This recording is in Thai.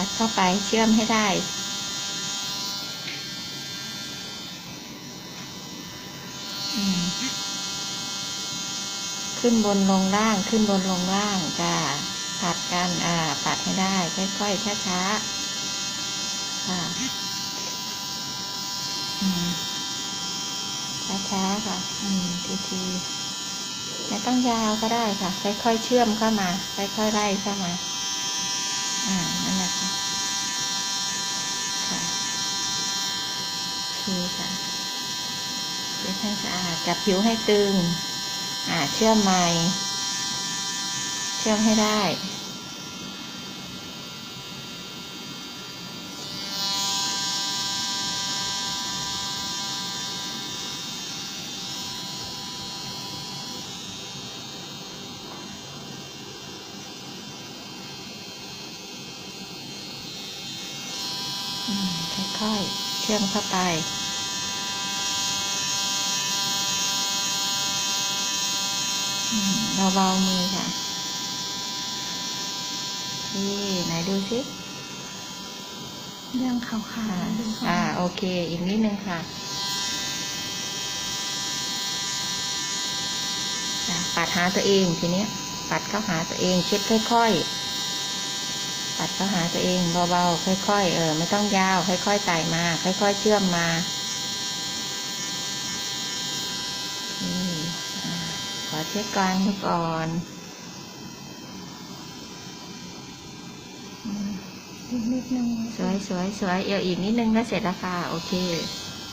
ัดเข้าไปเชื่อมให้ได้ ขึ้นบนลงล่างขึ้นบนลงล่างจ้าผัดกันอ่าปัดให้ได้ ค่อยๆช้าๆค่ะช้าๆค่ะ อืมทีๆไม่ต้องยาวก็ได้ค่ะ ค่อยๆเชื่อมเข้ามา ค่อยๆไล่เข้ามา อ่านั่นแหละค่ะโอเคค่ะเช็ด ให้สะอาดจับผิวให้ตึง อ่าเชื่อมใหม่ เชื่อมให้ได้ค่อยๆเชื่อมเข้าไป อืมเบาๆมือค่ะนี่ไหนดูสิยังขาวค่ะๆดูเขาอ่า โอเค อีกนิดนึงค่ะอะปัดหาตัวเองทีเนี้ยปัดเข้าหาตัวเองเช็ดค่อยๆ ปัดเข้าหาตัวเองเบาๆค่อย ๆ เออ ไม่ต้องยาว ค่อยๆไต่มา ค่อย ๆ เชื่อมมา นี่อ่า ขอเช็ดก่อนก่อนอืมอีกนิดนึงสวยสวยสวยเอวอีกนิดนึงก็เสร็จแล้วค่ะ โอเคอ